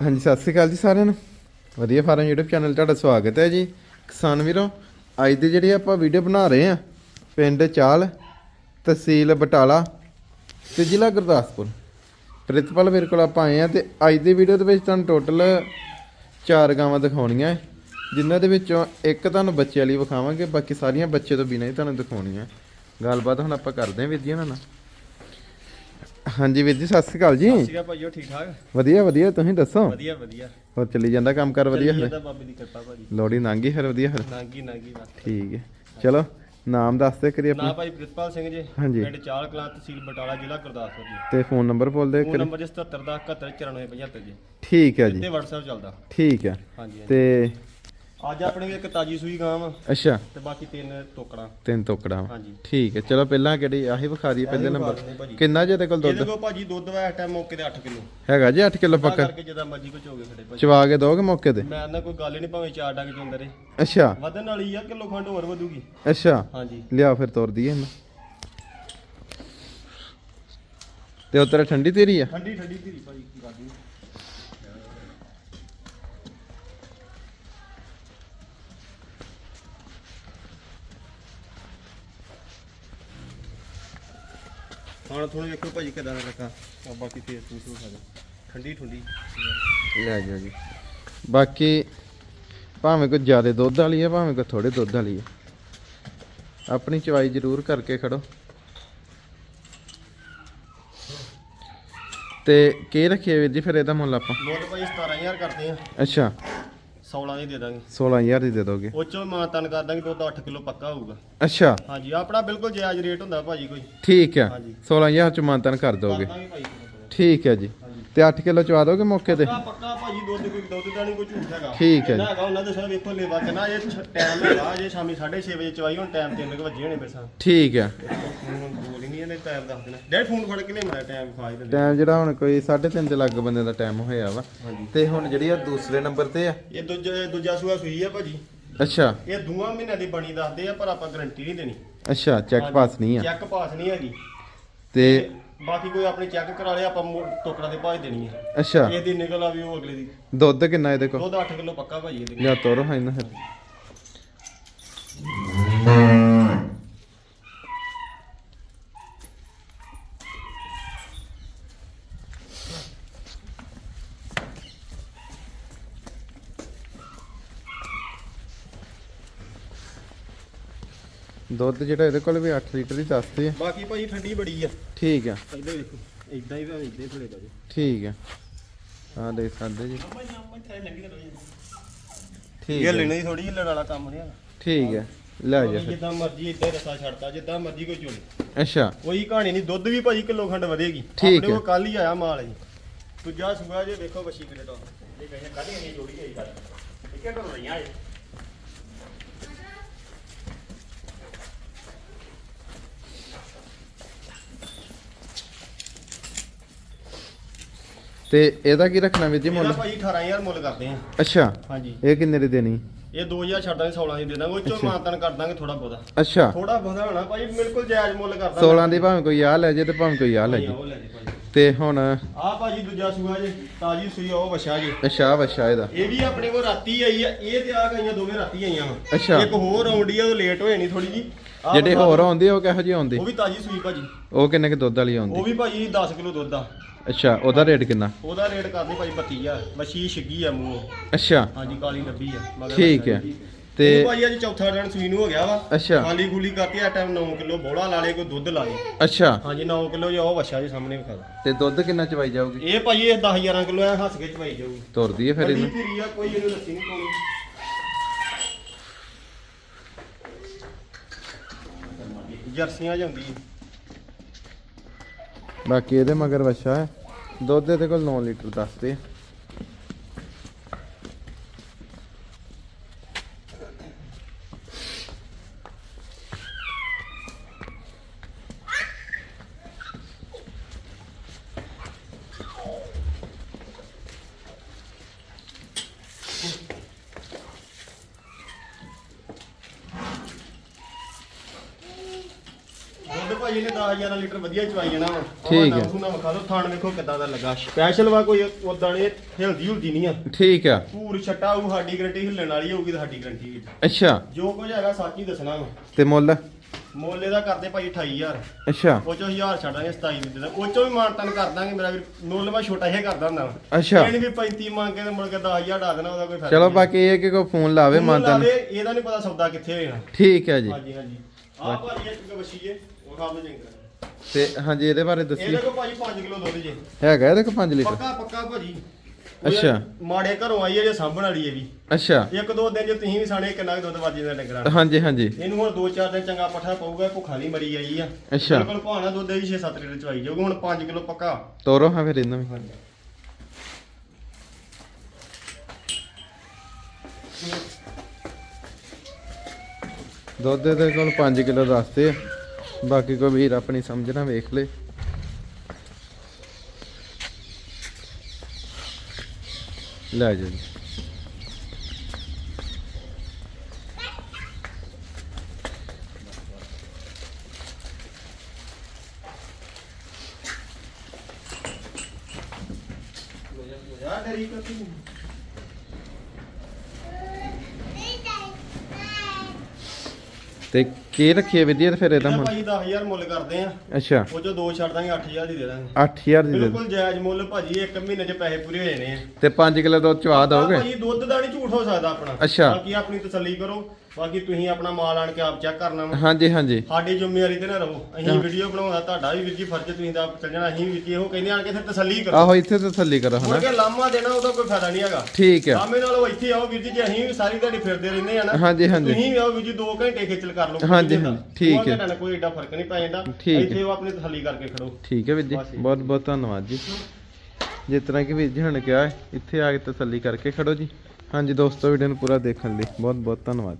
ਹਾਂਜੀ, ਸਤਿ ਸ੍ਰੀ ਅਕਾਲ ਜੀ ਸਾਰਿਆਂ ਨੂੰ। ਵਧੀਆ ਫਾਰਮ YouTube ਚੈਨਲ ਤੁਹਾਡਾ ਸਵਾਗਤ ਹੈ ਜੀ। ਕਿਸਾਨ ਵੀਰੋ, ਅੱਜ ਦੀ ਜਿਹੜੀ ਆਪਾਂ ਵੀਡੀਓ ਬਣਾ ਰਹੇ ਆ ਪਿੰਡ ਚਾਲ, ਤਹਿਸੀਲ ਬਟਾਲਾ ਤੇ ਜ਼ਿਲ੍ਹਾ ਗੁਰਦਾਸਪੁਰ। ਪ੍ਰਿਤਪਾਲ ਵੀਰ ਕੋਲ ਆਪਾਂ ਆਏ ਆ ਤੇ ਅੱਜ ਦੀ ਵੀਡੀਓ ਦੇ ਵਿੱਚ ਤੁਹਾਨੂੰ ਟੋਟਲ ਚਾਰ ਗਾਵਾਂ ਦਿਖਾਉਣੀਆਂ ਜਿਨ੍ਹਾਂ ਦੇ ਵਿੱਚੋਂ ਇੱਕ ਤੁਹਾਨੂੰ ਬੱਚੇ ਵਾਲੀ ਵਿਖਾਵਾਂਗੇ, ਬਾਕੀ ਸਾਰੀਆਂ ਬੱਚੇ ਤੋਂ ਬਿਨਾਂ ਹੀ ਤੁਹਾਨੂੰ ਦਿਖਾਉਣੀਆਂ। ਗੱਲਬਾਤ ਹੁਣ ਆਪਾਂ ਕਰਦੇ ਹਾਂ ਵੀਰ ਜੀ ਉਹਨਾਂ ਨਾਲ। ਹਾਂਜੀ ਵੀਰ ਜੀ ਸਤਿ ਸ੍ਰੀ ਅਕਾਲ ਜੀ। ਸੀਗਾ ਭਾਈਓ ਠੀਕ ਠਾਕ? ਵਧੀਆ ਵਧੀਆ ਤੁਸੀਂ ਦੱਸੋ? ਵਧੀਆ ਵਧੀਆ। ਹੋਰ ਚੱਲੀ ਜਾਂਦਾ ਕੰਮ ਕਰ ਵਧੀਆ ਫਿਰ? ਜਾਂਦਾ ਬਾਬੇ ਦੀ ਕਿਰਪਾ ਭਾਜੀ। ਲੋੜੀ ਨਾਂਗੀ ਫਿਰ ਵਧੀਆ ਫਿਰ? ਨਾਂਗੀ ਨਾਂਗੀ ਬਸ। ਠੀਕ ਹੈ। ਚਲੋ ਨਾਮ ਦੱਸ ਦੇ ਕਰੀ ਨਾ ਆਪਣਾ। ਭਾਈ ਪ੍ਰਿਤਪਾਲ ਸਿੰਘ ਜੀ ਹਾਂਜੀ। ਪਿੰਡ ਚਾਲ ਕਲਾਂ ਤਹਿਸੀਲ ਬਟਾਲਾ ਜ਼ਿਲ੍ਹਾ ਗੁਰਦਾਸਪੁਰ ਜੀ। ਤੇ ਫੋਨ ਨੰਬਰ ਬੋਲ ਦੇ ਫੋਨ ਕਰੀ ਨੰਬਰ ਜੀ 77 ਦਾ 71 94 75 ਜੀ। ਠੀਕ ਹੈ ਜੀ। ਤੇ WhatsApp ਚੱਲਦਾ। ਠੀਕ ਹੈ। ਹਾਂਜੀ ਹਾਂਜੀ। ਤੇ ਅੱਜ ਆਪਣੇ ਇੱਕ ਤਾਜੀ ਸੂਈ ਗਾਂ ਵਾ ਅੱਛਾ। ਤੇ ਬਾਕੀ ਤਿੰਨ ਟੋਕੜਾਂ ਤਿੰਨ ਟੋਕੜਾ ਹਾਂਜੀ। ਠੀਕ ਹੈ ਚਲੋ ਪਹਿਲਾਂ ਕਿਹੜੀ ਆਹੀ ਵਿਖਾ ਦਈਏ ਪਹਿਲੇ ਨੰਬਰ। ਕਿੰਨਾ ਜੇ ਤੇ ਕੋਲ ਇਹਦੇ ਦੁੱਧ ਕੋਲ ਭਾਜੀ ਦੁੱਧ ਵਾ ਇਸ ਟਾਈਮ ਮੌਕੇ ਤੇ 8 ਕਿਲੋ। ਹੈਗਾ ਜੀ 8 ਕਿਲੋ ਪੱਕਾ? ਕਰਕੇ ਜਿੱਦਾਂ ਮਰਜ਼ੀ ਕੋ ਚੋਗੇ ਖੜੇ ਭਾਜੀ। ਚਵਾ ਕੇ ਦੋਗੇ ਮੌਕੇ ਤੇ? ਮੈਂ ਨਾ ਕੋਈ ਗੱਲ ਹੀ ਨਹੀਂ ਭਾਵੇਂ ਚਾਰ ਡੰਗ ਚ ਅੰਦਰ ਅੱਛਾ। ਵਧਣ ਵਾਲੀ ਆ ਕਿਲੋ ਖੰਡ ਹੋਰ ਵਧੂਗੀ। ਅੱਛਾ। ਹਾਂਜੀ। ਲਿਆ ਫਿਰ ਤੋਰ ਦਈਏ ਇਹਨੂੰ। ਤੇ ਉਤਰ ਠੰਡੀ ਤੇਰੀ ਆ? ਠੰਡੀ ਠੰਡੀ ਧੀਰੀ ਭਾਜੀ ਕੀ ਕਰਦੀ? ਹੁਣ ਤੁਹਾਨੂੰ ਵੇਖੋ ਭਾਜੀ ਕਿਦਾਂ ਦਾ ਰੱਖਾ। ਆ ਬਾਕੀ ਫੇਰ ਤੂੰ ਤੂੰ ਖਾ ਠੰਡੀ ਠੰਡੀ। ਲੈ ਜਾਓ ਜੀ। ਬਾਕੀ ਭਾਵੇਂ ਕੋਈ ਜ਼ਿਆਦਾ ਦੁੱਧ ਵਾਲੀ ਹੈ ਭਾਵੇਂ ਕੋਈ ਥੋੜੇ ਦੁੱਧ ਵਾਲੀ ਹੈ ਆਪਣੀ ਚਵਾਈ ਜ਼ਰੂਰ ਕਰਕੇ ਖੜੋ। ਤੇ ਕੀ ਰੱਖੀਏ ਵੀਰ ਜੀ? ਫਿਰ ਇਹਦਾ ਮੁੱਲ ਆਪਾਂ। ਮੁੱਲ ਭਾਈ 17000 ਕਰਦੇ ਆ। ਅੱਛਾ। 16 ਦੀ ਦੇ ਦਾਂਗੇ। 16000 ਦੀ ਦੇ ਦੋਗੇ। ਉਹ ਚੋਂ ਮਾਂ ਤਨ ਕਰ ਦਾਂਗੇ ਦੁੱਧ 8 ਕਿਲੋ ਪੱਕਾ ਹੋਊਗਾ। ਅੱਛਾ। ਹਾਂਜੀ ਆਪਣਾ ਬਿਲਕੁਲ ਜਾਇਜ਼ ਰੇਟ ਹੁੰਦਾ ਭਾਜੀ ਕੋਈ। ਠੀਕ ਹੈ ਹਾਂਜੀ। 16000 ਚ ਮਾਨਤਨ ਕਰ ਕਰ ਦੋਗੇ। ਦਾਂਗੇ ਭਾਈ। ਥੋੜ੍ਹਾ ਠੀਕ ਹੈ ਜੀ। ਤੇ 8 ਕਿਲੋ ਚਵਾ ਦੋਗੇ ਮੌਕੇ ਤੇ? ਪੱਕਾ ਪੱਕਾ ਭਾਜੀ ਦੁੱਧ ਕੋਈ ਦੁੱਧ ਦਾ ਨਹੀਂ ਕੋਈ ਝੂਠ ਹੈਗਾ। ਠੀਕ ਹੈ ਜੀ। ਹੈਗਾ ਉਹਨਾਂ ਦੇ ਸਾਰੇ ਵੇਖੋ ਲੇਵਾ ਕਿੰਨਾ ਇਹ ਟਾਈਮ ਹੈਗਾ। ਜੇ ਸ਼ਾਮੀ 6:30 ਵਜੇ ਚਵਾਈ ਹੁਣ ਟਾਈਮ 3 ਵਜੇ ਹੋਣੇ ਮੇਰੇ ਸਾਹ ਠੀਕ ਹੈ ਹੀ ਟਾਈਮ ਦੱਸ ਦੇਣਾ ਡੈਡ ਫੋਨ ਫੜ ਕੇ ਲੈ ਮਰਾ ਟਾਈਮ ਖਾ ਹੀ ਦਿੰਦੇ ਟਾਈਮ ਜਿਹੜਾ ਹੁਣ ਕੋਈ 3:30 ਦੇ ਲੱਗ ਬੰਦੇ ਦਾ ਟਾਈਮ ਹੋਇਆ ਵਾ। ਹਾਂਜੀ। ਤੇ ਹੁਣ ਜਿਹੜੀ ਆ ਦੂਸਰੇ ਨੰਬਰ ਤੇ ਆ। ਇਹ ਦੂਜਾ ਦੂਜਾ ਸੂਆ ਸੂਈ ਆ ਭਾਜੀ। ਅੱਛਾ। ਇਹ ਦੂਆਂ ਮਹੀਨਿਆਂ ਦੀ ਬਣੀ ਦੱਸਦੇ ਆ ਪਰ ਆਪਾਂ ਗਰੰਟੀ ਨਹੀਂ ਦੇਣੀ। ਅੱਛਾ ਚੈੱਕ ਪਾਸ ਨਹੀਂ ਆ। ਚੈੱਕ ਪਾਸ ਨਹੀਂ ਹੈਗੀ। ਤੇ ਬਾਕੀ ਕੋਈ ਆਪਣੇ ਚੈੱਕ ਕਰਾ ਲਿਆ ਆਪਾਂ ਮੋ- ਟੋਕਰਾ ਦੇ ਭਾਜ ਦੇਣੀ ਆ। ਅੱਛਾ। ਇਹਦੀ ਨਿਕਲ ਆ ਵੀ ਉਹ ਅਗਲੇ ਦੀ। ਦੁੱਧ ਕਿੰਨਾ ਇਹਦੇ ਕੋਲ? ਦੁੱਧ 8 ਕਿਲੋ ਪੱਕਾ ਭਾਜੀ ਇਹਦੇ ਲਿਆ ਤੋਰੋ ਹਾਂ ਇਹਨਾਂ ਫਿਰ। ਦੁੱਧ ਜਿਹੜਾ ਇਹਦੇ ਕੋਲ ਵੀ 8 ਲੀਟਰ ਹੀ ਦੱਸਦੇ ਆ। ਬਾਕੀ ਭਾਜੀ ਠੰਡੀ ਬੜੀ ਆ। ਠੀਕ ਆ। ਇੱਧਰ ਵੇਖੋ ਇਦਾਂ ਹੀ ਭਾਵੇਂ ਇਦਾਂ ਹੀ ਥੋੜੇ ਦਾ ਜੀ ਠੀਕ ਆ। ਆ ਦੇਖ ਸਕਦੇ ਜੀ। ਠੀਕ ਇਹ ਹੈ ਲੈਣੀ ਥੋੜੀ ਜਿਹੀ ਲੜ ਵਾਲਾ ਕੰਮ ਨਹੀਂ ਹੈਗਾ। ਠੀਕ ਹੈ ਲੈ ਜਾ ਫਿਰ। ਜਿੱਦਾਂ ਮਰਜ਼ੀ ਇੱਦਾਂ ਹੀ ਰਸਾ ਛੱਡਦਾ ਜਿੱਦਾਂ ਮਰਜ਼ੀ ਕੋਈ ਚੋਲੇ। ਅੱਛਾ। ਕੋਈ ਕਹਾਣੀ ਨਹੀਂ ਦੁੱਧ ਵੀ ਭਾਜੀ ਕਿਲੋ ਖੰਡ ਵਧੇਗੀ। ਠੀਕ ਹੈ। ਕੋਲ ਕੱਲ ਹੀ ਆਇਆ ਮਾਲ ਜੀ ਦੂਜਾ ਸੁਗਾ ਜੇ ਵੇਖੋ ਬੱਛੀ ਕਿਹੜੇ ਤੋਂ। ਇਹ ਕਹੇ ਕੱਲ ਹੀ ਨਹੀਂ ਜੋੜੀ ਆਈ ਕੱਲ ਇਹ ਕਿਹੜਾ ਰਹੀਆਂ ਇਹ। ਤੇ ਇਹਦਾ ਕੀ ਰੱਖਣਾ ਵੀਰ ਜੀ ਇਹਦਾ ਮੁੱਲ ਭਾਜੀ 18000 ਮੁੱਲ ਕਰਦੇ ਆ। ਅੱਛਾ। ਹਾਂਜੀ। ਇਹ ਕਿੰਨੇ ਦੀ ਦੇਣੀ? ਇਹ 2000 ਛੱਡ ਦਾਂਗੇ 16 ਦੀ ਦੇ ਦਾਂਗੇ। ਉਹ ਚੋਂ ਅੱਛਾ। ਮਾਨਤਨ ਕਰ ਦਾਂਗੇ ਥੋੜਾ ਬਹੁਤਾ। ਅੱਛਾ। ਥੋੜਾ ਬਹੁਤਾ ਹੋਣਾ ਭਾਜੀ ਬਿਲਕੁਲ ਜਾਇਜ਼ ਮੁੱਲ ਕਰਦਾ 16 ਦੀ ਭਾਵੇਂ ਕੋਈ ਆ ਲੈ ਜੇ ਤੇ ਭਾਵੇਂ ਕੋਈ ਆ ਲੈ ਜੇ। ਉਹ ਤੇ ਹੁਣ ਆ ਭਾਜੀ ਦੂਜਾ ਸੂਆ ਜੇ ਤਾਜੀ ਸੂਈ ਆ, ਉਹ ਵਛਾ ਜੇ। ਅੱਛਾ ਵਛਾ ਇਹਦਾ। ਇਹ ਵੀ ਆਪਣੇ ਕੋਲ ਰਾਤੀ ਆਈ ਆ ਇਹ ਤੇ ਆ ਗਈਆਂ ਦੋਵੇਂ ਰਾਤੀ ਆਈਆਂ ਅੱਛਾ। ਇੱਕ ਹੋਰ ਆਉਂਦੀ ਆ ਉਹ ਲੇਟ ਹੋ ਜਾਣੀ ਥੋੜੀ ਜੀ। ਜਿਹੜੇ ਹੋਰ। ਆਉਂਦੇ ਉਹ ਕਿਹੋ ਜਿਹੇ ਆਉਂਦੇ? ਉਹ ਵੀ ਤਾਜੀ ਸੂਈ ਭਾਜੀ। ਉਹ ਕਿੰਨੇ ਕੁ ਦੁੱਧ ਵਾਲੀ ਉਹ ਆਉਂਦੀ ਵੀ ਭਾਜੀ 10 ਕਿਲੋ ਦੁੱਧ ਆ। ਅੱਛਾ ਉਹਦਾ ਰੇਟ ਕਿੰਨਾ? ਉਹਦਾ ਰੇਟ ਕਰਦੇ ਭਾਜੀ 32000 ਮੱਛੀ ਛਿੱਗੀ ਆ ਮੂੰਹ। ਅੱਛਾ। ਹਾਂਜੀ ਕਾਲੀ ਡੱਬੀ ਆ। ਮਗਰ ਠੀਕ ਹੈ। ਤੇ ਭਾਜੀ ਅੱਜ ਚੌਥਾ ਦਿਨ ਸੂਈ ਨੂੰ ਹੋ ਗਿਆ ਵਾ। ਅੱਛਾ। ਖਾਲੀ ਖੂਲੀ ਕਰਤੀ ਆ ਟਾਈਮ 9 ਕਿਲੋ ਬੋਲਾ ਲਾ ਲੇ ਕੋਈ ਦੁੱਧ ਲਾ ਲੇ ਅੱਛਾ। ਹਾਂਜੀ 9 ਕਿਲੋ ਜੋ ਉਹ ਵਛਾ ਜੀ ਸਾਹਮਣੇ ਵਿਖਾ ਦਿਓ। ਤੇ ਦੁੱਧ ਕਿੰਨਾ ਚਵਾਈ ਜਾਊਗੀ? ਇਹ ਭਾਜੀ ਇਹ 10 11 ਕਿਲੋ ਐ ਹੱਸ ਕੇ ਚਵਾਈ ਜਾਊਗੀ। ਤੋਰ ਦਈਏ ਫਿਰ ਇਹਨੂੰ? ਧੀਰੀ ਆ ਕੋਈ ਇਹਨੂੰ ਲੱਸੀ ਨਹੀਂ ਪਾਉਣੀ। ਜਰਸੀਆਂ ਜਾਂਦੀ ਬਾਕੀ ਇਹਦੇ ਮਗਰ ਵਛਾ ਹੈ। ਦੁੱਧ ਇਹਦੇ ਕੋਲ 9 ਲੀਟਰ ਦੱਸਦੇ ਦੁੱਧ ਭਾਜੀ ਨੇ 10000 ਲੀਟਰ ਵਧੀਆ ਚਵਾਈ ਜਾਣਾ ਵਾ। ਠੀਕ ਹੈ। ਉਹਨਾਂ ਵਿਖਾ ਲਓ ਥਾਣ ਵੇਖੋ ਕਿੱਦਾਂ ਦਾ ਲੱਗਾ। ਸਪੈਸ਼ਲ ਵਾ ਕੋਈ ਉਦਾਂ ਨੇ ਹਿਲਦੀ ਹੁਲਦੀ ਨਹੀਂ ਆ। ਠੀਕ ਆ। ਪੂਰ ਛੱਟਾ ਉਹ ਸਾਡੀ ਗਰੰਟੀ ਹਿੱਲਣ ਵਾਲੀ ਹੋਊਗੀ ਤਾਂ ਸਾਡੀ ਗਰੰਟੀ ਅੱਛਾ। ਜੋ ਕੁਝ ਹੈਗਾ ਸੱਚ ਹੀ ਦੱਸਣਾ ਵਾ। ਤੇ ਮੁੱਲ? ਮੁੱਲ ਇਹਦਾ ਕਰਦੇ ਭਾਈ 28000 ਅੱਛਾ। ਉਹ ਚੋਂ 1000 ਛੱਡਾਂਗੇ 27 ਦੇ ਦੇ ਉਹ ਚੋਂ ਵੀ ਮਾਨਤਨ ਕਰ ਦਾਂਗੇ ਮੇਰਾ ਵੀਰ। ਮੁੱਲ ਮੈਂ ਛੋਟਾ ਜਿਹਾ ਕਰਦਾ ਹੁੰਦਾ ਵਾ। ਅੱਛਾ। ਇਹ ਨੀ ਵੀ 35 ਮੰਗ ਕੇ ਤੇ ਮੁੜ ਕੇ 10000 ਡਾ ਦੇਣਾ ਉਹਦਾ ਕੋਈ ਫਾਇਦਾ ਚਲੋ। ਬਾਕੀ ਇਹ ਹੈ ਕਿ ਕੋਈ ਫੋਨ ਲਾਵੇ ਮਾਨਤਨ ਲਾਵੇ, ਇਹਦਾ ਨਹੀਂ ਪਤਾ ਸੌਦਾ ਕਿੱਥੇ ਹੋਏਗਾ। ਠੀਕ ਹੈ ਜੀ। ਹਾਂਜੀ ਹਾਂਜੀ। ਆਹ ਭਾਜੀ ਇੱਕ ਵਸ਼ੀਏ। ਚੰਗਾ ਤੇ ਹਾਂਜੀ ਇਹਦੇ ਬਾਰੇ ਦੱਸੀ। ਇਹਦੇ ਕੋਲ ਭਾਜੀ 5 ਕਿਲੋ ਦੁੱਧ ਜੇ। ਹੈਗਾ ਇਹਦੇ ਕੋਲ 5 ਲੀਟਰ? ਪੱਕਾ ਪੱਕਾ ਭਾਜੀ। ਅੱਛਾ। ਮਾੜੇ ਘਰੋਂ ਆਈ ਹੈ ਜੇ ਸਾਂਭਣ ਵਾਲੀ ਹੈ ਵੀ। ਅੱਛਾ। ਇੱਕ ਦੋ ਦਿਨ ਜੇ ਤੁਸੀਂ ਵੀ ਸਾਣੇ ਕਿੰਨਾ ਕੁ ਦੁੱਧ ਵਾਜੀ ਦਾ ਡੰਗਰਾਂ ਨੂੰ। ਹਾਂਜੀ ਹਾਂਜੀ। ਇਹਨੂੰ ਹੁਣ 2-4 ਦਿਨ ਚੰਗਾ ਪੱਠਾ ਪਊਗਾ ਭੁੱਖਾ ਨਹੀਂ ਮਰੀ ਆਈ ਆ। ਅੱਛਾ। ਬਿਲਕੁਲ ਭਾਣਾ ਦੁੱਧ ਦੀ 6-7 ਲੀਟਰ ਚਵਾਈ ਜਾਊਗਾ ਹੁਣ 5 ਕਿਲੋ ਪੱਕਾ। ਤੋਰੋ ਹਾਂ ਫਿਰ ਇਹਨਾਂ ਵੀ। ਦੁੱਧ ਦੇ ਕੋਲ 5 ਕਿਲੋ ਦੱਸਦੇ ਆ। ਬਾਕੀ ਕੋਈ ਵੀਰ ਆਪਣੀ ਸਮਝਣਾ ਵੇਖ ਲੇ। ਲੈ ਜਾ ਜੀ। ਯਾਰ ਡਰੀ ਕਰਤੀ। ਤੇ ਕੀ ਰੱਖੀਏ ਵਿਦਿਆ ਤੇ ਫਿਰ ਇਹਦਾ ਇਹਦਾ ਮੁੱਲ? ਭਾਜੀ 10000 ਮੁੱਲ ਕਰਦੇ ਆ। ਅੱਛਾ। ਉਹ ਚੋਂ ਦੋ ਛੱਡ ਦਾਂਗੇ 8000 ਦੀ ਦੇ ਦਾਂਗੇ। 8000 ਦੀ ਦੇ ਦਿਓ। ਬਿਲਕੁਲ ਜਾਇਜ਼ ਮੁੱਲ ਭਾਜੀ ਇੱਕ ਮਹੀਨੇ 'ਚ ਪੈਸੇ ਪੂਰੇ ਹੋ ਜਾਣੇ ਆ। ਤੇ 5 ਕਿਲੋ ਦੁੱਧ ਚਵਾ ਦੋਗੇ? ਭਾਜੀ ਦੁੱਧ ਦਾ ਨਹੀਂ ਝੂਠ ਹੋ ਸਕਦਾ ਆਪਣਾ। ਅੱਛਾ। ਬਾਕੀ ਆਪਣੀ ਤਸੱਲੀ ਕਰੋ। ਬਾਕੀ ਤੁਸੀਂ ਆਪਣਾ ਮਾਲ ਆਣ ਕੇ ਆਪ ਚੈੱਕ ਕਰਨਾ ਵਾ। ਹਾਂਜੀ ਹਾਂਜੀ। ਸਾਡੀ ਜ਼ਿੰਮੇਵਾਰੀ ਤੇ ਨਾ ਰਹੋ। ਅਸੀਂ ਵੀਡੀਓ ਬਣਾਉਣਾ ਤੁਹਾਡਾ ਵੀ ਵੀਰ ਜੀ ਫਰਜ਼ ਤੁਸੀਂ ਆਪ ਚੱਲ ਜਾਣਾ ਅਸੀਂ ਵੀ ਜੀ ਇਹੋ ਕਹਿੰਦੇ ਆਣ ਕੇ ਫਿਰ ਤਸੱਲੀ ਕਰੋ। ਆਹੋ ਇੱਥੇ ਤਸੱਲੀ ਕਰੋ ਮੁੜ ਹਨਾ ਕੇ ਲਾਮਾ ਦੇਣਾ ਉਹਦਾ ਕੋਈ ਫਾਇਦਾ ਨਹੀਂ ਹੈਗਾ। ਠੀਕ ਆ ਲਾਮੇ ਨਾਲ ਇੱਥੇ ਆਓ ਵੀਰ ਜੀ ਜੇ ਅਸੀਂ ਵੀ ਸਾਰੀ ਦਿਹਾੜੀ ਫਿਰਦੇ ਰਹਿੰਦੇ ਆ ਨਾ ਹਾਂਜੀ, ਹਾਂਜੀ। ਤੁਸੀਂ ਵੀ ਆਓ ਵੀਰ ਜੀ 2 ਘੰਟੇ ਖੇਚਲ ਕਰ ਲਓ। ਹਾਂਜੀ, ਹਾਂਜੀ, ਠੀਕ ਹੈ। ਨਾਲ ਕੋਈ ਏਡਾ ਫ਼ਰਕ ਨਹੀਂ ਪੈ ਜਾਂਦਾ। ਠੀਕ ਹੈ। ਇੱਥੇ ਉਹ ਆਪਣੀ ਤਸੱਲੀ ਕਰਕੇ ਖੜੋ। ਠੀਕ ਹੈ ਵੀਰ ਜੀ। ਬਸ ਜੀ। ਬਹੁਤ ਬਹੁਤ ਧੰਨਵਾਦ ਜੀ। ਜਿਸ ਤਰ੍ਹਾਂ ਕਿ ਵੀਰ ਜੀ ਹੁਣ ਕਿਹਾ ਹੈ, ਇੱਥੇ ਆ ਕੇ ਤਸੱਲੀ ਕਰਕੇ ਖੜੋ ਜੀ। ਹਾਂਜੀ ਦੋਸਤੋ ਵੀਡੀਓ ਨੂੰ ਪੂਰਾ ਦੇਖਣ ਲਈ ਬਹੁਤ ਬਹੁਤ ਧੰਨਵਾਦ।